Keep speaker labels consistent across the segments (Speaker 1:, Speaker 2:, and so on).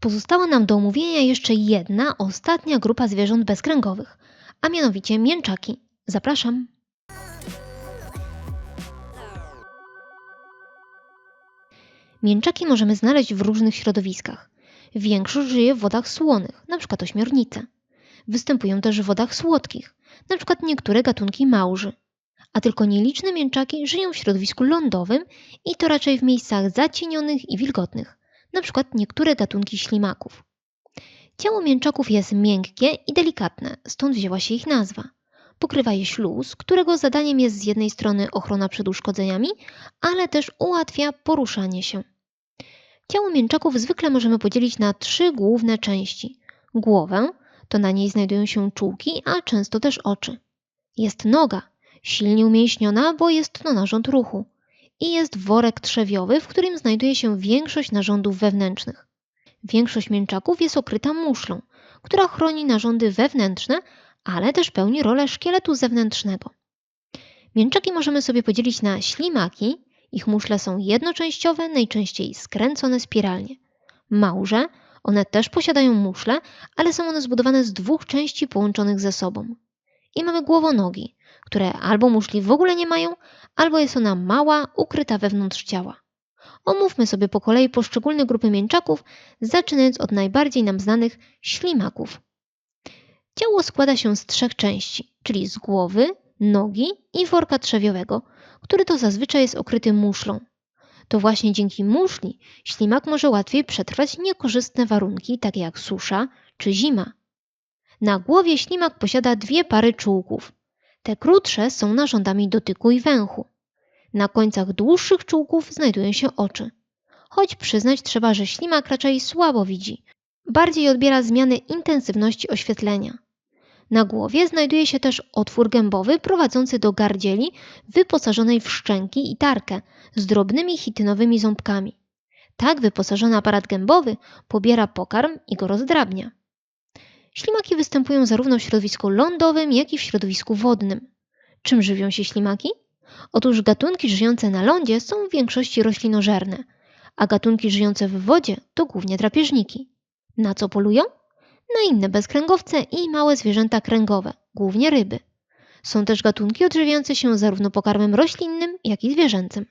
Speaker 1: Pozostała nam do omówienia jeszcze jedna, ostatnia grupa zwierząt bezkręgowych, a mianowicie mięczaki. Zapraszam. Mięczaki możemy znaleźć w różnych środowiskach. Większość żyje w wodach słonych, np. ośmiornice. Występują też w wodach słodkich, np. niektóre gatunki małży. A tylko nieliczne mięczaki żyją w środowisku lądowym i to raczej w miejscach zacienionych i wilgotnych, np. niektóre gatunki ślimaków. Ciało mięczaków jest miękkie i delikatne, stąd wzięła się ich nazwa. Pokrywa je śluz, którego zadaniem jest z jednej strony ochrona przed uszkodzeniami, ale też ułatwia poruszanie się. Ciało mięczaków zwykle możemy podzielić na trzy główne części. Głowę, to na niej znajdują się czułki, a często też oczy. Jest noga, silnie umięśniona, bo jest to narząd ruchu. I jest worek trzewiowy, w którym znajduje się większość narządów wewnętrznych. Większość mięczaków jest okryta muszlą, która chroni narządy wewnętrzne, ale też pełni rolę szkieletu zewnętrznego. Mięczaki możemy sobie podzielić na ślimaki, ich muszle są jednoczęściowe, najczęściej skręcone spiralnie. Małże, one też posiadają muszle, ale są one zbudowane z dwóch części połączonych ze sobą. I mamy głowonogi, które albo muszli w ogóle nie mają, albo jest ona mała, ukryta wewnątrz ciała. Omówmy sobie po kolei poszczególne grupy mięczaków, zaczynając od najbardziej nam znanych ślimaków. Ciało składa się z trzech części, czyli z głowy, nogi i worka trzewiowego, który to zazwyczaj jest okryty muszlą. To właśnie dzięki muszli ślimak może łatwiej przetrwać niekorzystne warunki, takie jak susza czy zima. Na głowie ślimak posiada dwie pary czułków. Te krótsze są narządami dotyku i węchu. Na końcach dłuższych czułków znajdują się oczy. Choć przyznać trzeba, że ślimak raczej słabo widzi, bardziej odbiera zmiany intensywności oświetlenia. Na głowie znajduje się też otwór gębowy prowadzący do gardzieli wyposażonej w szczęki i tarkę z drobnymi chitynowymi ząbkami. Tak wyposażony aparat gębowy pobiera pokarm i go rozdrabnia. Ślimaki występują zarówno w środowisku lądowym, jak i w środowisku wodnym. Czym żywią się ślimaki? Otóż gatunki żyjące na lądzie są w większości roślinożerne, a gatunki żyjące w wodzie to głównie drapieżniki. Na co polują? Na inne bezkręgowce i małe zwierzęta kręgowe, głównie ryby. Są też gatunki odżywiające się zarówno pokarmem roślinnym, jak i zwierzęcym.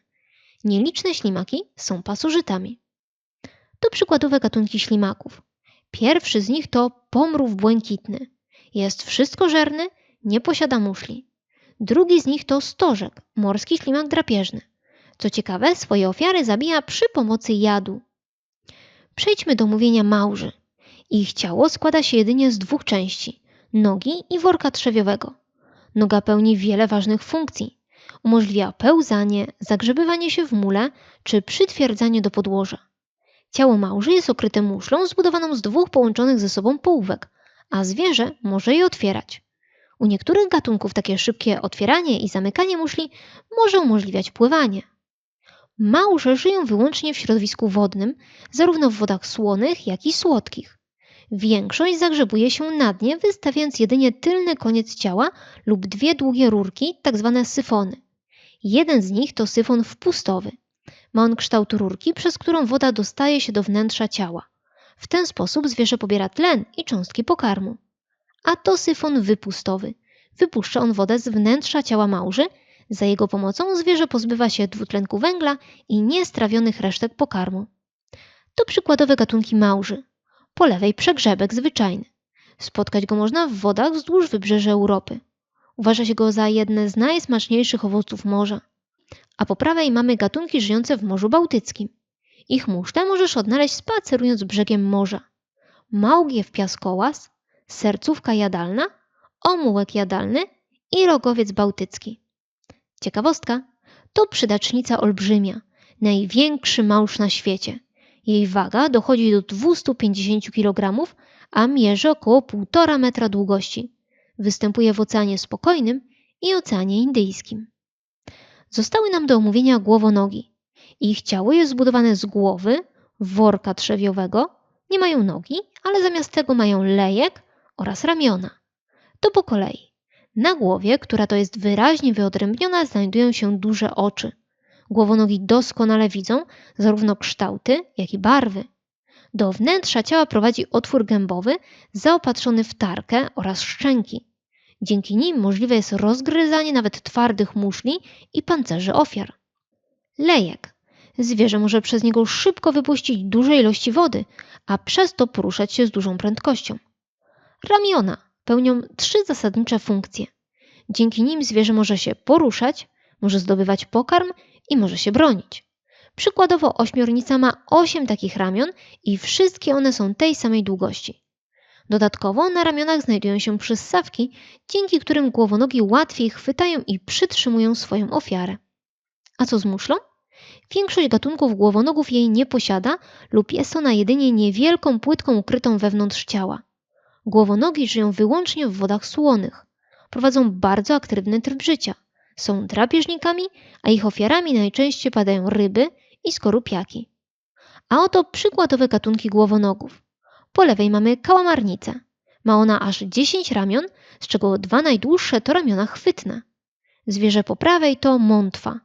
Speaker 1: Nieliczne ślimaki są pasożytami. To przykładowe gatunki ślimaków. Pierwszy z nich to pomrów błękitny. Jest wszystkożerny, nie posiada muszli. Drugi z nich to stożek, morski ślimak drapieżny. Co ciekawe, swoje ofiary zabija przy pomocy jadu. Przejdźmy do mówienia małży. Ich ciało składa się jedynie z dwóch części nogi i worka trzewiowego. Noga pełni wiele ważnych funkcji. Umożliwia pełzanie, zagrzebywanie się w mule czy przytwierdzanie do podłoża. Ciało małży jest okryte muszlą zbudowaną z dwóch połączonych ze sobą połówek, a zwierzę może je otwierać. U niektórych gatunków takie szybkie otwieranie i zamykanie muszli może umożliwiać pływanie. Małże żyją wyłącznie w środowisku wodnym, zarówno w wodach słonych, jak i słodkich. Większość zagrzebuje się na dnie, wystawiając jedynie tylny koniec ciała lub dwie długie rurki, tak zwane syfony. Jeden z nich to syfon wpustowy. Ma on kształt rurki, przez którą woda dostaje się do wnętrza ciała. W ten sposób zwierzę pobiera tlen i cząstki pokarmu. A to syfon wypustowy. Wypuszcza on wodę z wnętrza ciała małży. Za jego pomocą zwierzę pozbywa się dwutlenku węgla i niestrawionych resztek pokarmu. To przykładowe gatunki małży. Po lewej przegrzebek zwyczajny. Spotkać go można w wodach wzdłuż wybrzeży Europy. Uważa się go za jedne z najsmaczniejszych owoców morza. A po prawej mamy gatunki żyjące w Morzu Bałtyckim. Ich muszle możesz odnaleźć spacerując brzegiem morza. Małgiew piaskołaz, sercówka jadalna, omułek jadalny i rogowiec bałtycki. Ciekawostka, to przydacznica olbrzymia, największy małż na świecie. Jej waga dochodzi do 250 kg, a mierzy około 1,5 metra długości. Występuje w Oceanie Spokojnym i Oceanie Indyjskim. Zostały nam do omówienia głowonogi. Ich ciało jest zbudowane z głowy, worka trzewiowego, nie mają nogi, ale zamiast tego mają lejek oraz ramiona. To po kolei. Na głowie, która to jest wyraźnie wyodrębniona, znajdują się duże oczy. Głowonogi doskonale widzą zarówno kształty, jak i barwy. Do wnętrza ciała prowadzi otwór gębowy zaopatrzony w tarkę oraz szczęki. Dzięki nim możliwe jest rozgryzanie nawet twardych muszli i pancerzy ofiar. Lejek. Zwierzę może przez niego szybko wypuścić duże ilości wody, a przez to poruszać się z dużą prędkością. Ramiona pełnią trzy zasadnicze funkcje. Dzięki nim zwierzę może się poruszać, może zdobywać pokarm i może się bronić. Przykładowo ośmiornica ma 8 takich ramion i wszystkie one są tej samej długości. Dodatkowo na ramionach znajdują się przyssawki, dzięki którym głowonogi łatwiej chwytają i przytrzymują swoją ofiarę. A co z muszlą? Większość gatunków głowonogów jej nie posiada lub jest ona jedynie niewielką płytką ukrytą wewnątrz ciała. Głowonogi żyją wyłącznie w wodach słonych. Prowadzą bardzo aktywny tryb życia. Są drapieżnikami, a ich ofiarami najczęściej padają ryby i skorupiaki. A oto przykładowe gatunki głowonogów. Po lewej mamy kałamarnicę. Ma ona aż 10 ramion, z czego dwa najdłuższe to ramiona chwytne. Zwierzę po prawej to mątwa.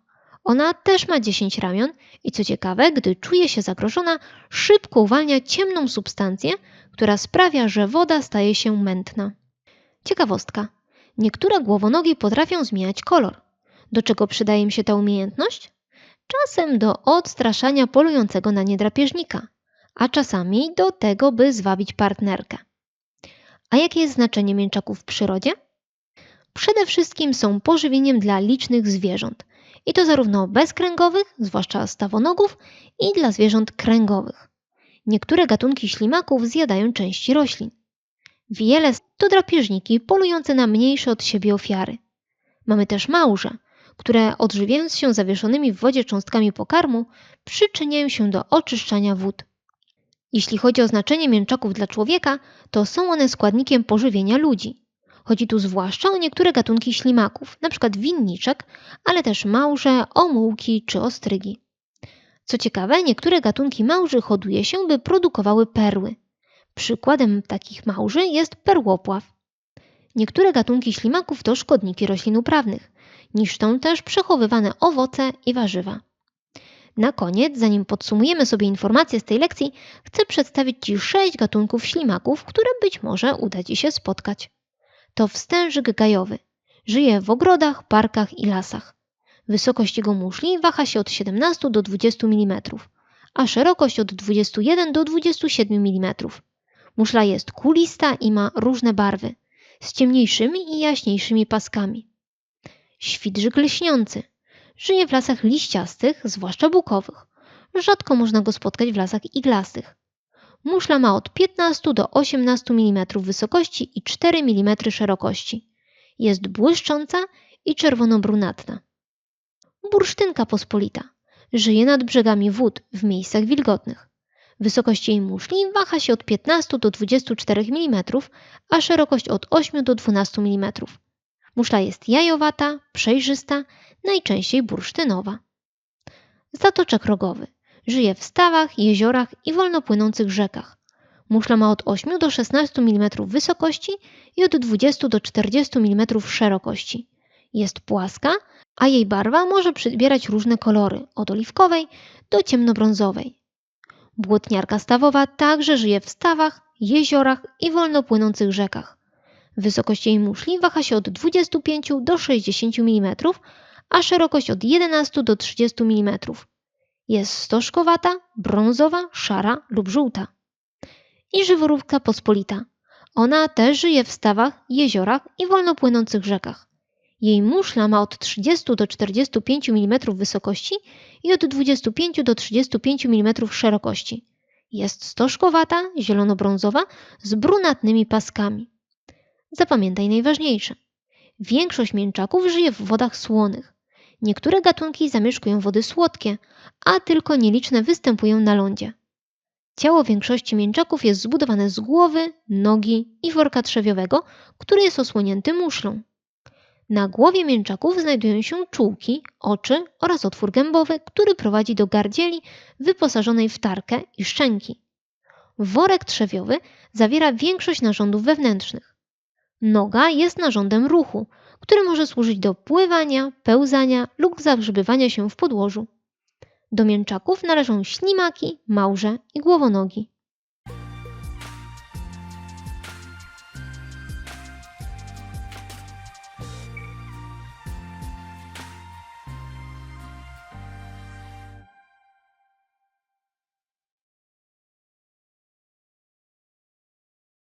Speaker 1: Ona też ma 10 ramion i co ciekawe, gdy czuje się zagrożona, szybko uwalnia ciemną substancję, która sprawia, że woda staje się mętna. Ciekawostka. Niektóre głowonogi potrafią zmieniać kolor. Do czego przydaje im się ta umiejętność? Czasem do odstraszania polującego na nie drapieżnika, a czasami do tego, by zwabić partnerkę. A jakie jest znaczenie mięczaków w przyrodzie? Przede wszystkim są pożywieniem dla licznych zwierząt, i to zarówno bezkręgowych, zwłaszcza stawonogów, i dla zwierząt kręgowych. Niektóre gatunki ślimaków zjadają części roślin. Wiele to drapieżniki polujące na mniejsze od siebie ofiary. Mamy też małże, które odżywiając się zawieszonymi w wodzie cząstkami pokarmu, przyczyniają się do oczyszczania wód. Jeśli chodzi o znaczenie mięczaków dla człowieka, to są one składnikiem pożywienia ludzi. Chodzi tu zwłaszcza o niektóre gatunki ślimaków, np. winniczek, ale też małże, omułki czy ostrygi. Co ciekawe, niektóre gatunki małży hoduje się, by produkowały perły. Przykładem takich małży jest perłopław. Niektóre gatunki ślimaków to szkodniki roślin uprawnych. Niszczą też przechowywane owoce i warzywa. Na koniec, zanim podsumujemy sobie informacje z tej lekcji, chcę przedstawić Ci sześć gatunków ślimaków, które być może uda Ci się spotkać. To wstężyk gajowy. Żyje w ogrodach, parkach i lasach. Wysokość jego muszli waha się od 17 do 20 mm, a szerokość od 21 do 27 mm. Muszla jest kulista i ma różne barwy, z ciemniejszymi i jaśniejszymi paskami. Świdrzyk lśniący. Żyje w lasach liściastych, zwłaszcza bukowych. Rzadko można go spotkać w lasach iglastych. Muszla ma od 15 do 18 mm wysokości i 4 mm szerokości. Jest błyszcząca i czerwono-brunatna. Bursztynka pospolita. Żyje nad brzegami wód w miejscach wilgotnych. Wysokość jej muszli waha się od 15 do 24 mm, a szerokość od 8 do 12 mm. Muszla jest jajowata, przejrzysta, najczęściej bursztynowa. Zatoczek rogowy. Żyje w stawach, jeziorach i wolno płynących rzekach. Muszla ma od 8 do 16 mm wysokości i od 20 do 40 mm szerokości. Jest płaska, a jej barwa może przybierać różne kolory, od oliwkowej do ciemnobrązowej. Błotniarka stawowa także żyje w stawach, jeziorach i wolno płynących rzekach. Wysokość jej muszli waha się od 25 do 60 mm, a szerokość od 11 do 30 mm. Jest stożkowata, brązowa, szara lub żółta. I żyworówka pospolita. Ona też żyje w stawach, jeziorach i wolno płynących rzekach. Jej muszla ma od 30 do 45 mm wysokości i od 25 do 35 mm szerokości. Jest stożkowata, zielono-brązowa, z brunatnymi paskami. Zapamiętaj najważniejsze. Większość mięczaków żyje w wodach słonych. Niektóre gatunki zamieszkują wody słodkie, a tylko nieliczne występują na lądzie. Ciało większości mięczaków jest zbudowane z głowy, nogi i worka trzewiowego, który jest osłonięty muszlą. Na głowie mięczaków znajdują się czułki, oczy oraz otwór gębowy, który prowadzi do gardzieli wyposażonej w tarkę i szczęki. Worek trzewiowy zawiera większość narządów wewnętrznych. Noga jest narządem ruchu, który może służyć do pływania, pełzania lub zagrzebywania się w podłożu. Do mięczaków należą ślimaki, małże i głowonogi.